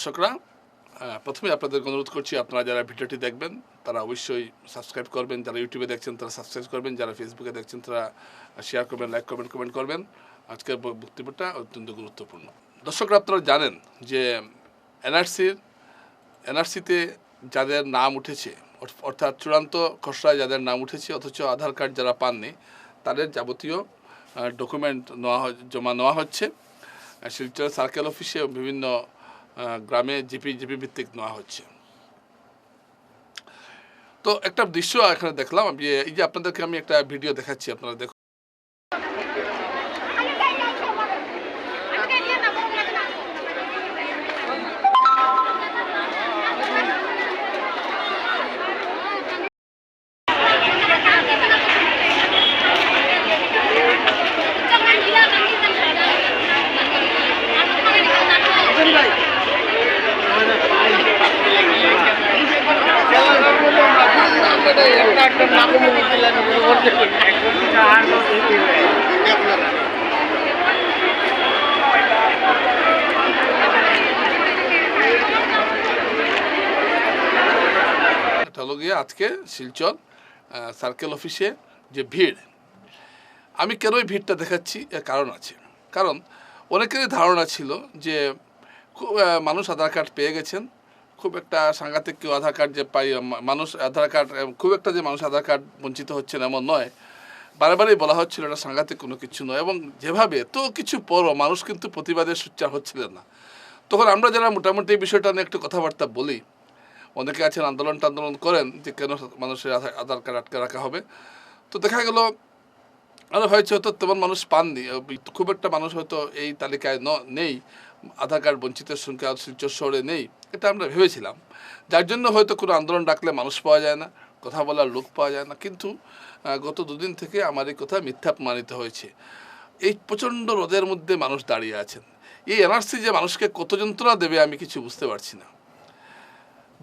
দর্শকরা প্রথমে আপনাদের অনুরোধ করছি, আপনারা যারা ভিডিওটি দেখবেন, তারা অবশ্যই সাবস্ক্রাইব করবেন, যারা ইউটিউবে দেখছেন, তারা সাবস্ক্রাইব করবেন, যারা ফেসবুকে দেখছেন, তারা শেয়ার করবেন লাইক করবেন কমেন্ট করবেন। আজকের বক্তব্যটা অত্যন্ত গুরুত্বপূর্ণ। দর্শকরা, আপনারা জানেন যে এনআরসির এনআরসিতে যাদের নাম উঠেছে, অর্থ- অর্থাৎ চূড়ান্ত খসড়ায় যাদের নাম উঠেছে, অথচ আধার কার্ড যারা পাননি, তাদের যাবতীয় ডকুমেন্ট নেওয়া জমা নেওয়া হচ্ছে। শিলচর সার্কেল অফিসে বিভিন্ন গ্রামে জিপি জিপি ভিত্তিক নেওয়া হচ্ছে। তো একটা দৃশ্য এখানে দেখলাম এই যে আপনাদেরকে আমি একটা ভিডিও দেখাচ্ছি, আপনারা দেখুন। এটা হলো গিয়ে আজকে শিলচর সার্কেল অফিসে যে ভিড়, আমি কেন ভিড়টা দেখাচ্ছি? এর কারণ আছে। কারণ অনেকেরই ধারণা ছিল যে মানুষ আধার কার্ড পেয়ে গেছেন খুব একটা সাংঘাতিক কেউ আধার কার্ড যে পাই মানুষ আধার কার্ড খুব একটা যে মানুষ আধার কার্ড বঞ্চিত হচ্ছেন এমন নয়। বারবারই বলা হচ্ছিল এটা সাংঘাতিক কোনো কিছু নয় এবং যেভাবে তো কিছু পরও মানুষ কিন্তু প্রতিবাদের সোচ্চার হচ্ছিলেন না। তখন আমরা যারা মোটামুটি এই বিষয়টা নিয়ে একটু কথাবার্তা বলি, অনেকে আছেন আন্দোলন টান্দোলন করেন যে কেন মানুষের আধার কার্ড আটকে রাখা হবে। তো দেখা গেল আরও হয়েছে হয়তো তেমন মানুষ পাননি। খুব একটা মানুষ হয়তো এই তালিকায় নেই। আধার কার্ড বঞ্চিতের সংখ্যা শিলচর শহরে নেই, এটা আমরা ভেবেছিলাম। যার জন্য হয়তো কোনো আন্দোলন ডাকলে মানুষ পাওয়া যায় না, কথা বলার লোক পাওয়া যায় না। কিন্তু গত দুদিন থেকে আমার এই কথা মিথ্যা প্রমাণিত হয়েছে। এই প্রচণ্ড রোদের মধ্যে মানুষ দাঁড়িয়ে আছেন। এই এনআরসি যে মানুষকে কত যন্ত্রণা দেবে আমি কিছু বুঝতে পারছি না।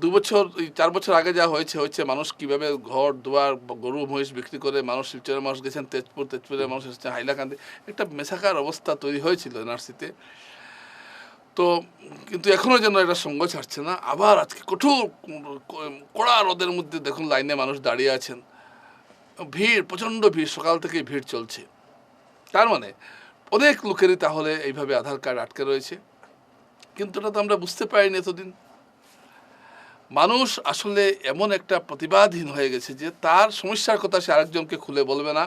দু বছর চার বছর আগে যা হয়েছে হয়েছে মানুষ কীভাবে ঘর, দুয়ার, গরু, মহিষ বিক্রি করে মানুষ, শিলচরের মানুষ গেছেন, তেজপুর, তেজপুরের মানুষ এসেছেন, হাইলাকান্দি, একটা মেশাকার অবস্থা তৈরি হয়েছিল এনআরসিতে। তো কিন্তু এখনও যেন এটা সঙ্গ ছাড়ছে না। আবার আজকে কঠোর কড়া রোদের মধ্যে দেখুন লাইনে মানুষ দাঁড়িয়ে আছেন। ভিড়, প্রচণ্ড ভিড়, সকাল থেকেই ভিড় চলছে। তার মানে অনেক লোকেরই তাহলে এইভাবে আধার কার্ড আটকে রয়েছে। কিন্তু এটা তো আমরা বুঝতে পারিনি এতদিন। মানুষ আসলে এমন একটা প্রতিবাদহীন হয়ে গেছে যে তার সমস্যার কথা সে আরেকজনকে খুলে বলবে না।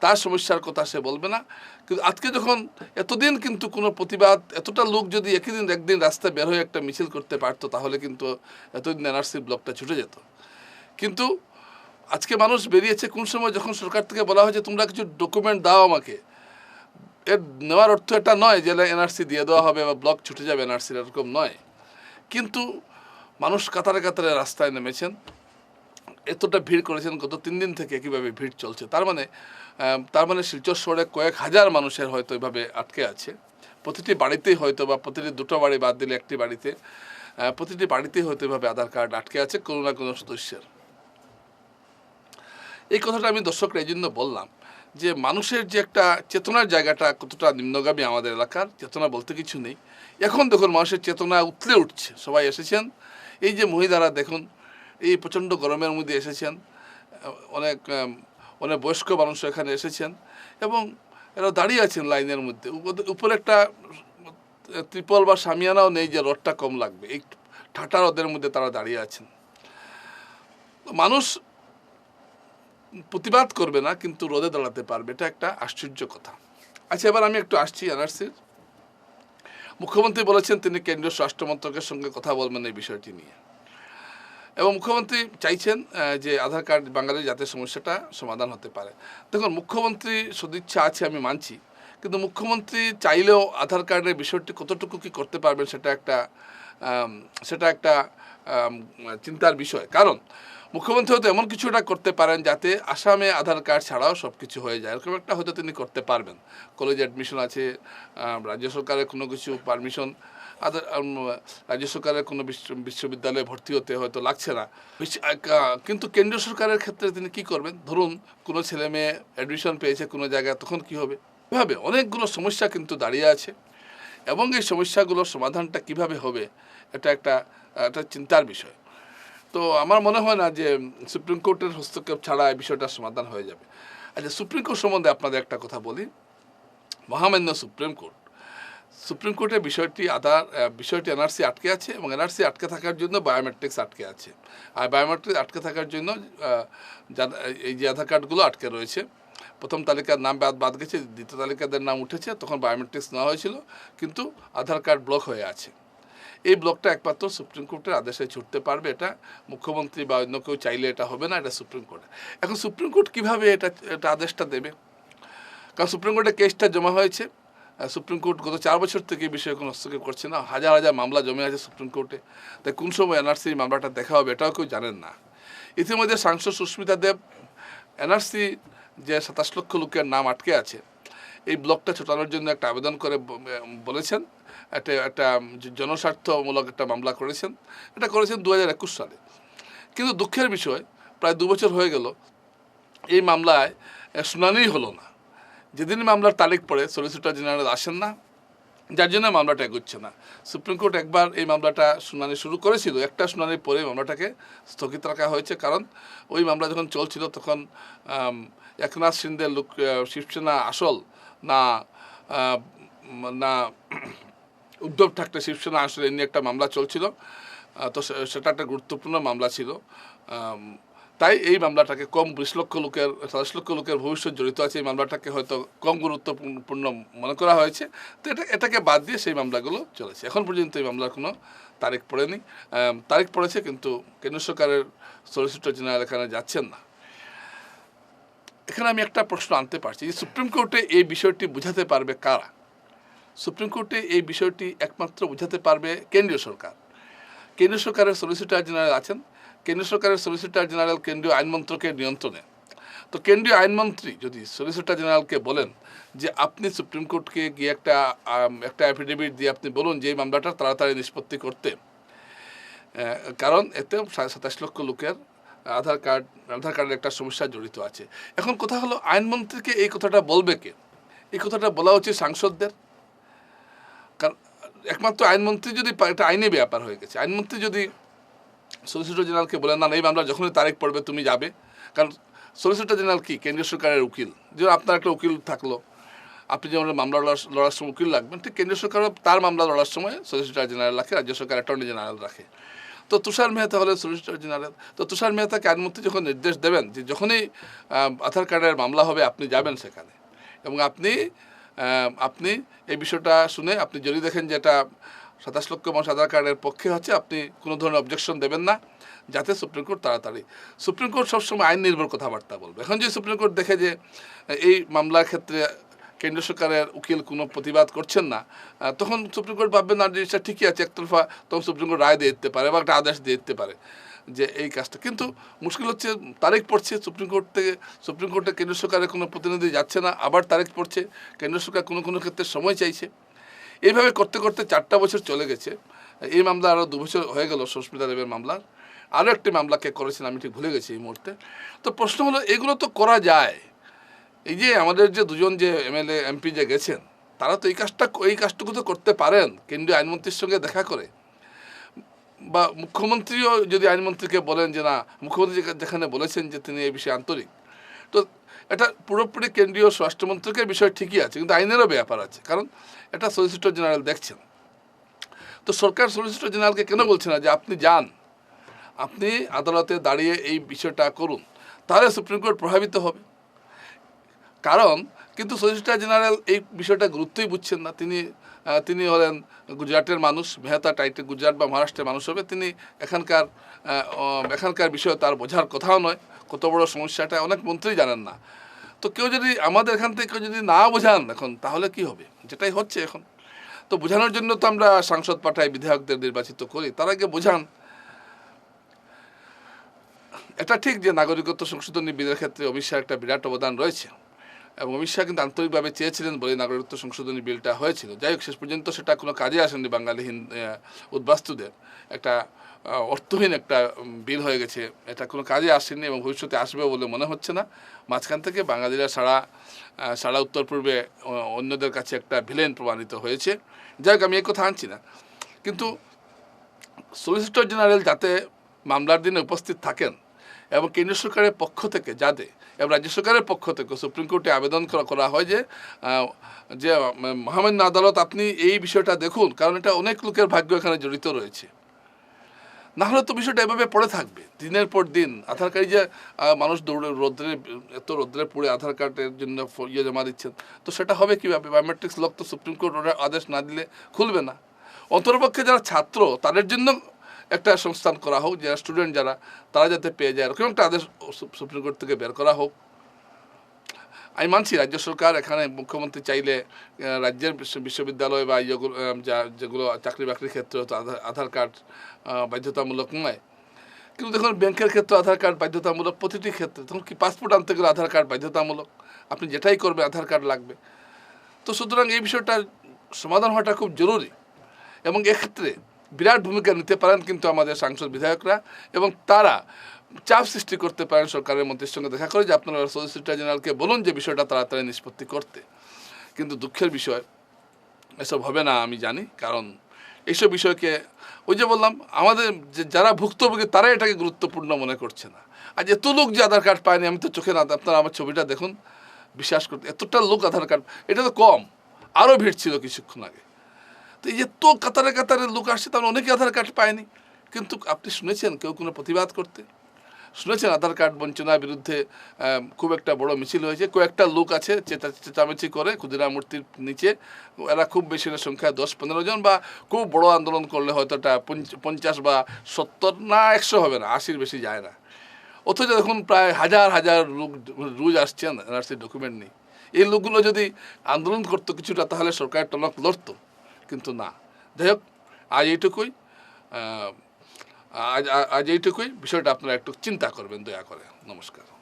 তার সমস্যার কথা সে বলবে না। কিন্তু আজকে যখন এতদিন কিন্তু কোনো প্রতিবাদ, এতটা লোক যদি একই দিন, একদিন রাস্তায় বের হয়ে একটা মিছিল করতে পারতো, তাহলে কিন্তু এতদিন এনআরসি ব্লকটা ছুটে যেত। কিন্তু আজকে মানুষ বেরিয়েছে কোন সময় যখন সরকার থেকে বলা হয়েছে, তোমরা কিছু ডকুমেন্ট দাও আমাকে। এর নেওয়ার অর্থ এটা নয় যে এনআরসি দিয়ে দেওয়া হবে বা ব্লক ছুটে যাবে, এনআরসির এরকম নয়। কিন্তু মানুষ কাতারে কাতারে রাস্তায় নেমেছেন। এতটা ভিড় করেছেন গত তিন দিন থেকে কীভাবে ভিড় চলছে? তার মানে তার মানে শিলচর শহরে কয়েক হাজার মানুষের হয়তো এভাবে আটকে আছে। প্রতিটি বাড়িতেই হয়তো বা প্রতিটি দুটো বাড়ি বাদ দিলে একটি বাড়িতে প্রতিটি বাড়িতেই হয়তো এভাবে আধার কার্ড আটকে আছে কোনো না কোনো সদস্যের। এই কথাটা আমি দর্শকরা এই জন্য বললাম যে মানুষের যে একটা চেতনার জায়গাটা কতটা নিম্নগামী আমাদের এলাকার, চেতনা বলতে কিছু নেই। এখন দেখুন মানুষের চেতনা উতলে উঠছে। সবাই এসেছেন। এই যে মহিলারা দেখুন এই প্রচণ্ড গরমের মধ্যে এসেছেন অনেক অনেক বয়স্ক মানুষ এখানে এসেছেন এবং এরা দাঁড়িয়ে আছেন লাইনের মধ্যে। উপ- উপরে একটা ত্রিপল বা সামিয়ানাও নেই যে রডটা কম লাগবে, এই ঠাটা রোদের মধ্যে তারা দাঁড়িয়ে আছেন। মানুষ প্রতিবাদ করবে না, কিন্তু রোদে দাঁড়াতে পারবে, এটা একটা আশ্চর্য কথা। আচ্ছা এবার আমি একটু আসছি এনআরসির। মুখ্যমন্ত্রী বলেছেন তিনি কেন্দ্রীয় স্বরাষ্ট্র মন্ত্রকের সঙ্গে কথা বলবেন এই বিষয়টি নিয়ে। এবং মুখ্যমন্ত্রী চাইছেন যে আধার কার্ড বাঙালির যাতে সমস্যাটা সমাধান হতে পারে। দেখুন, মুখ্যমন্ত্রী সদিচ্ছা আছে আমি মানছি, কিন্তু মুখ্যমন্ত্রী চাইলেও আধার কার্ডের বিষয়টি কতটুকু কি করতে পারবেন সেটা একটা সেটা একটা চিন্তার বিষয়। কারণ মুখ্যমন্ত্রী হয়তো এমন কিছু একটা করতে পারেন যাতে আসামে আধার কার্ড ছাড়াও সব কিছু হয়ে যায়। এরকম একটা হয়তো তিনি করতে পারবেন। কলেজে অ্যাডমিশন আছে রাজ্য সরকারের কোনো কিছু পারমিশন আদার রাজ্য সরকারের কোনো বিশ্ব- বিশ্ববিদ্যালয়ে ভর্তি হতে হয়তো লাগছে না। কিন্তু কেন্দ্রীয় সরকারের ক্ষেত্রে তিনি কি করবেন? ধরুন, কোনো ছেলে মেয়ে অ্যাডমিশন পেয়েছে কোনো জায়গায়, তখন কি হবে? এভাবে অনেকগুলো সমস্যা কিন্তু দাঁড়িয়ে আছে। এবং এই সমস্যাগুলোর সমাধানটা কীভাবে হবে, এটা একটা একটা চিন্তার বিষয়। তো আমার মনে হয় না যে সুপ্রিম কোর্টের হস্তক্ষেপ ছাড়া এই বিষয়টা সমাধান হয়ে যাবে। আচ্ছা সুপ্রিম কোর্ট সম্বন্ধে আপনাদের একটা কথা বলি। মহামান্য সুপ্রিম কোর্ট সুপ্রিম কোর্টের বিষয়টি আধার বিষয়টি এনআরসি আটকে আছে এবং এনআরসি আটকে থাকার জন্য বায়োমেট্রিক্স আটকে আছে। আর বায়োমেট্রিক্স আটকে থাকার জন্য এই যে আধার কার্ডগুলো আটকে রয়েছে। প্রথম তালিকার নাম বাদ বাদ গেছে, দ্বিতীয় তালিকাদের নাম উঠেছে, তখন বায়োমেট্রিক্স নেওয়া হয়েছিল, কিন্তু আধার কার্ড ব্লক হয়ে আছে। এই ব্লকটা একমাত্র সুপ্রিম কোর্টের আদেশে ছুটতে পারবে এটা। মুখ্যমন্ত্রী বা অন্য কেউ চাইলে এটা হবে না, এটা সুপ্রিম কোর্টে। এখন সুপ্রিম কোর্ট কীভাবে এটা এটা আদেশটা দেবে? কারণ সুপ্রিম কোর্টে কেসটা জমা হয়েছে। সুপ্রিম কোর্ট গত চার বছর থেকে বিষয়ে কোনো হস্তক্ষেপ করছে না। হাজার হাজার মামলা জমে আছে সুপ্রিম কোর্টে। তাই কোন সময় এনআরসি মামলাটা দেখা হবে এটাও কেউ জানেন না। ইতিমধ্যে সাংসদ সুস্মিতা দেব এনআরসি যে সাতাশ লক্ষ লোকের নাম আটকে আছে এই ব্লকটা ছোটানোর জন্য একটা আবেদন করে বলেছেন। একটা একটা জনস্বার্থমূলক একটা মামলা করেছেন। এটা করেছেন দু হাজার একুশ সালে। কিন্তু দুঃখের বিষয় প্রায় দু বছর হয়ে গেল এই মামলায় আহ, শুনানিই হলো না। যেদিন মামলার তারিখ পড়ে সলিসিটর জেনারেল আসেন না, যার জন্য মামলাটা এগোচ্ছে না। সুপ্রিম কোর্ট একবার এই মামলাটা শুনানি শুরু করেছিল। একটা শুনানির পরে মামলাটাকে স্থগিত রাখা হয়েছে, কারণ ওই মামলা যখন চলছিল তখন একনাথ সিন্ধের লোক শিবসেনা আসল, না না, উদ্ধব ঠাকরে শিবসেনা আসলে নিয়ে একটা মামলা চলছিল। তো সেটা একটা গুরুত্বপূর্ণ মামলা ছিল। তাই এই মামলাটাকে কম বিশ লক্ষ লোকের, সাতাশ লক্ষ লোকের ভবিষ্যৎ জড়িত আছে, এই মামলাটাকে হয়তো কম গুরুত্বপূর্ণ মনে করা হয়েছে। তো এটা, এটাকে বাদ দিয়ে সেই মামলাগুলো চলেছে। এখন পর্যন্ত এই মামলার কোনো তারিখ পড়েনি। তারিখ পড়েছে কিন্তু কেন্দ্র সরকারের সলিসিটর জেনারেল এখানে যাচ্ছেন না। এখানে আমি একটা প্রশ্ন আনতে পারছি যে সুপ্রিম কোর্টে এই বিষয়টি বুঝাতে পারবে কারা? সুপ্রিম কোর্টে এই বিষয়টি একমাত্র বুঝাতে পারবে কেন্দ্রীয় সরকার। কেন্দ্রীয় সরকারের সলিসিটর জেনারেল আছেন। কেন্দ্রীয় সরকারের সলিসিটর জেনারেল কেন্দ্রীয় আইন মন্ত্রকের নিয়ন্ত্রণে। তো কেন্দ্রীয় আইনমন্ত্রী যদি সলিসিটর জেনারেলকে বলেন যে আপনি সুপ্রিম কোর্টকে গিয়ে একটা একটা অ্যাফিডেভিট দিয়ে আপনি বলুন যে এই মামলাটা তাড়াতাড়ি নিষ্পত্তি করতে কারণ এতে সাতাশ লক্ষ লোকের আধার কার্ড, আধার কার্ডের একটা সমস্যা জড়িত আছে। এখন কথা হলো আইনমন্ত্রীকে এই কথাটা বলবে কে? এই কথাটা বলা উচিত সাংসদদের। কারণ, একমাত্র আইনমন্ত্রী যদি একটা আইনি ব্যাপার হয়ে গেছে আইনমন্ত্রী যদি সলিসিটর জেনারেলকে বলেন, না এই মামলা যখনই তারিখ পড়বে, তুমি যাবে। কারণ সলিসিটর জেনারেল কি? কেন্দ্রীয় সরকারের উকিল। যেমন আপনার একটা উকিল থাকল, আপনি যেমন মামলা লড়ার- সময় উকিল লাগবেন, ঠিক কেন্দ্রীয় সরকারও তার মামলা লড়ার সময় সলিসিটর জেনারেল রাখে, রাজ্য সরকার অ্যাটর্নি জেনারেল রাখে। তো তুষার মেহতা হলেন সলিসিটর জেনারেল, তো তুষার মেহতাকে আইনমন্ত্রী যখন নির্দেশ দেবেন যে যখনই আধার কার্ডের মামলা হবে, আপনি যাবেন সেখানে। এবং আপনি আপনি এই বিষয়টা শুনে আপনি যদি দেখেন যে এটা সাতাশ লক্ষ মানুষ আধার কার্ডের পক্ষে হচ্ছে আপনি কোনো ধরনের অবজেকশন দেবেন না, যাতে সুপ্রিম কোর্ট তাড়াতাড়ি, সুপ্রিম কোর্ট সবসময় আইন নির্ভর কথাবার্তা বলবে। এখন যদি সুপ্রিম কোর্ট দেখে যে, এই মামলার ক্ষেত্রে কেন্দ্র সরকারের উকিল কোনো প্রতিবাদ করছেন না তখন সুপ্রিম কোর্ট ভাববে না, জিনিসটা ঠিকই আছে একতরফা তখন সুপ্রিম কোর্ট রায় দিয়ে দিতে পারে বা একটা আদেশ দিয়ে দিতে পারে যে এই কাজটা। কিন্তু মুশকিল হচ্ছে, তারিখ পড়ছে, সুপ্রিম কোর্ট থেকে, সুপ্রিম কোর্টে কেন্দ্র সরকারের কোনো প্রতিনিধি যাচ্ছে না, আবার তারিখ পড়ছে, কেন্দ্র সরকার কোনো কোনো ক্ষেত্রে সময় চাইছে। এইভাবে করতে করতে চারটা বছর চলে গেছে। এই মামলা আরও দু বছর হয়ে গেল সুস্মিতা দেবের মামলার আরও একটি মামলাকে করেছেন, আমি ঠিক ভুলে গেছি এই মুহূর্তে। তো প্রশ্ন হলো, এগুলো তো করা যায়। এই যে আমাদের যে দুজন যে এমএলএ, এমপি যে গেছেন, তারা তো এই কাজটা, এই কাজটুকু তো করতে পারেন, কেন্দ্রীয় আইনমন্ত্রীর সঙ্গে দেখা করে। বা মুখ্যমন্ত্রীও যদি আইনমন্ত্রীকে বলেন যে, না, মুখ্যমন্ত্রী যেখানে বলেছেন যে তিনি এই বিষয়ে আন্তরিক। তো এটা পুরোপুরি কেন্দ্রীয় স্বরাষ্ট্রমন্ত্রকের বিষয় ঠিকই আছে, কিন্তু আইনেরও ব্যাপার আছে, কারণ এটা সলিসিটর জেনারেল দেখছেন। তো সরকার সলিসিটর জেনারেলকে কেন বলছে না যে আপনি যান, আপনি আদালতে দাঁড়িয়ে এই বিষয়টা করুন, তাহলে সুপ্রিম কোর্ট প্রভাবিত হবে। কারণ কিন্তু সলিসিটর জেনারেল এই বিষয়টা গুরুত্বই বুঝছেন না। তিনি তিনি হলেন গুজরাটের মানুষ, মেহতা টাইটে গুজরাট বা মহারাষ্ট্রের মানুষ হবে। তিনি এখানকার এখানকার বিষয় তার বোঝার কথাও নয়। কত বড় সমস্যাটা অনেক মন্ত্রী জানেন না। তো কেউ যদি আমাদের এখান থেকে কেউ যদি না বোঝান এখন, তাহলে কি হবে? যেটাই হচ্ছে এখন। তো বোঝানোর জন্য তো আমরা সাংসদ পাঠাই বিধায়কদের নির্বাচিত করি, তার আগে বোঝান। এটা ঠিক যে নাগরিকত্ব সংশোধনী বিলের ক্ষেত্রে অমিত একটা বিরাট অবদান রয়েছে। এবং অমিত শাহ কিন্তু আন্তরিকভাবে চেয়েছিলেন বলে নাগরিকত্ব সংশোধনী বিলটা হয়েছিল। যাই হোক, শেষ পর্যন্ত সেটা কোনো কাজে আসেনি বাঙালি উদ্বাস্তুদের। একটা অর্থহীন একটা বিল হয়ে গেছে। এটা কোনো কাজে আসেনি এবং ভবিষ্যতে আসবে বলে মনে হচ্ছে না। মাঝখান থেকে বাঙালিরা সারা সারা উত্তর পূর্বে অন্যদের কাছে একটা ভিলেন প্রমাণিত হয়েছে। যাই হোক, আমি এই কথা আনছি না। কিন্তু সলিসিটর জেনারেল যাতে মামলার দিনে উপস্থিত থাকেন এবং কেন্দ্র সরকারের পক্ষ থেকে যাতে এবং রাজ্য সরকারের পক্ষ থেকে সুপ্রিম কোর্টে আবেদন করা হয় যে যে মহামান্য আদালত আপনি এই বিষয়টা দেখুন, কারণ এটা অনেক লোকের ভাগ্য এখানে জড়িত রয়েছে। নাহলে তো বিষয়টা এভাবে পড়ে থাকবে। দিনের পর দিন আধার কার্ড যে মানুষ দৌড়ে রোদ্রে, এত রোদ্রে পড়ে আধার কার্ডের জন্য ইয়ে জমা দিচ্ছেন, তো সেটা হবে কীভাবে? বায়োমেট্রিক্স লক তো সুপ্রিম কোর্ট আদেশ না দিলে খুলবে না। অন্তরপক্ষে যারা ছাত্র, তাদের জন্য একটা সংস্থান করা হোক, যারা স্টুডেন্ট যারা, তারা যাতে পেয়ে যায় এরকম একটা আদেশ সুপ্রিম কোর্ট থেকে বের করা হোক। আমি মানছি রাজ্য সরকার এখানে মুখ্যমন্ত্রী চাইলে রাজ্যের বিশ্ববিদ্যালয় বা যা, যেগুলো চাকরি বাকরির ক্ষেত্রে আধার কার্ড বাধ্যতামূলক নয়। কিন্তু দেখুন, ব্যাংকের ক্ষেত্রে আধার কার্ড বাধ্যতামূলক, প্রতিটি ক্ষেত্রে তখন কি পাসপোর্ট আনতে গেলে আধার কার্ড বাধ্যতামূলক, আপনি যেটাই করবে আধার কার্ড লাগবে। তো সুতরাং এই বিষয়টার সমাধান হওয়াটা খুব জরুরি। এবং এক্ষেত্রে বিরাট ভূমিকা নিতে পারেন কিন্তু আমাদের সাংসদ বিধায়করা এবং তারা চাপ সৃষ্টি করতে পারেন সরকারের মন্ত্রীর সঙ্গে দেখা করে যে আপনারা সলিসিটর জেনারেলকে বলুন যে বিষয়টা তাড়াতাড়ি নিষ্পত্তি করতে। কিন্তু দুঃখের বিষয়, এসব হবে না আমি জানি, কারণ এইসব বিষয়কে ওই যে বললাম, আমাদের যে যারা ভুক্তভোগী তারা এটাকে গুরুত্বপূর্ণ মনে করছে না। আর এত লোক যে আধার কার্ড পায়নি, আমি তো চোখে না, আপনারা আমার ছবিটা দেখুন, বিশ্বাস করতে এতটা লোক আধার কার্ড, এটা তো কম, আরও ভিড় ছিল কিছুক্ষণ আগে। তো এই যে তো কাতারে কাতারে লোক আসছে, তার অনেকে আধার কার্ড পায়নি। কিন্তু আপনি শুনেছেন কেউ কোনো প্রতিবাদ করতে? শুনেছেন আধার কার্ড বঞ্চনার বিরুদ্ধে খুব একটা বড় মিছিল হয়েছে। কয়েকটা লোক আছে, চেতা, চেঁচামেচি করে ক্ষুদিরাম মূর্তির নিচে। এরা খুব বেশি সংখ্যা দশ, পনেরো জন বা খুব বড় আন্দোলন করলে হয়তো এটা পঞ্চ- পঞ্চাশ বা সত্তর না একশো হবে না, আশির বেশি যায় না। অথচ দেখুন প্রায় হাজার হাজার লোক রোজ আসছেন এনআরসি ডকুমেন্ট নেই এই লোকগুলো যদি আন্দোলন করতো কিছুটা, তাহলে সরকারের টনক লড়তো। কিন্তু না। যাই হোক, আজ এইটুকুই। আজ আজ এইটুকুই। বিষয়টা আপনারা একটু চিন্তা করবেন, দয়া করে। নমস্কার।